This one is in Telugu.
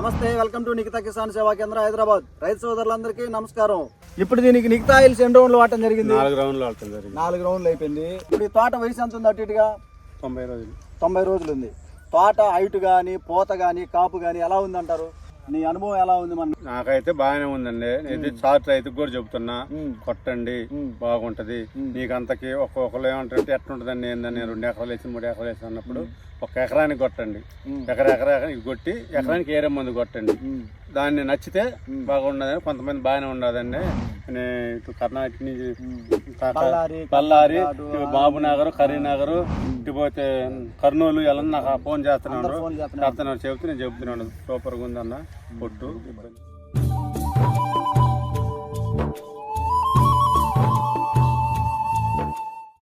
నమస్తే వెల్కమ్ టు నిఖితా కిసాన్ సేవా కేంద్ర హైదరాబాద్. రైతు సోదరులందరికీ నమస్కారం. ఇప్పుడు దీనికి నిఖితా ఆయిల్స్ ఎన్ని రౌండ్లు వాడటం జరిగింది. నాలుగు రౌండ్లు ఆడుతుంది జరిగింది. నాలుగు రౌండ్లు అయిపోయింది. ఇప్పుడు ఈ తోట వయసు ఎంత ఉంది అటు ఇటుగా? తొంభై రోజులు. తొంభై రోజులు ఉంది. తోట హైట్ కానీ పూత కానీ కాపు కానీ ఎలా ఉంది అంటారు నీ అనుభవం ఎలా ఉంది మన నాకైతే బాగానే ఉందండి. ఇది చార్ట్ రైతుకు కూడా చెబుతున్నా. కొట్టండి. బాగుంటది. నీకు అంతకి ఒక్కొక్కరు ఏమంటారంటే ఎట్లుంటదండి ఏందని రెండు ఎకరాలు వేసి మూడు ఎకరాలు వేసి అన్నప్పుడు ఒక ఎకరానికి కొట్టండి. ఎకరా ఎకరానికి కొట్టి ఎకరానికి ఏరే మందు కొట్టండి. దాన్ని నచ్చితే బాగుండదని కొంతమంది బాగానే ఉండదండి ఇటు కర్ణాటక నుంచి బళ్ళారి, బాబునగర్ కరీంనగర్ ఇటు పోతే కర్నూలు ఇలా నాకు ఫోన్ చేస్తున్నాడు. చేస్తున్నాడు. చెబుతూ నేను చెబుతున్నాను సూపర్గా ఉందన్న పొట్టు. ఇబ్బంది.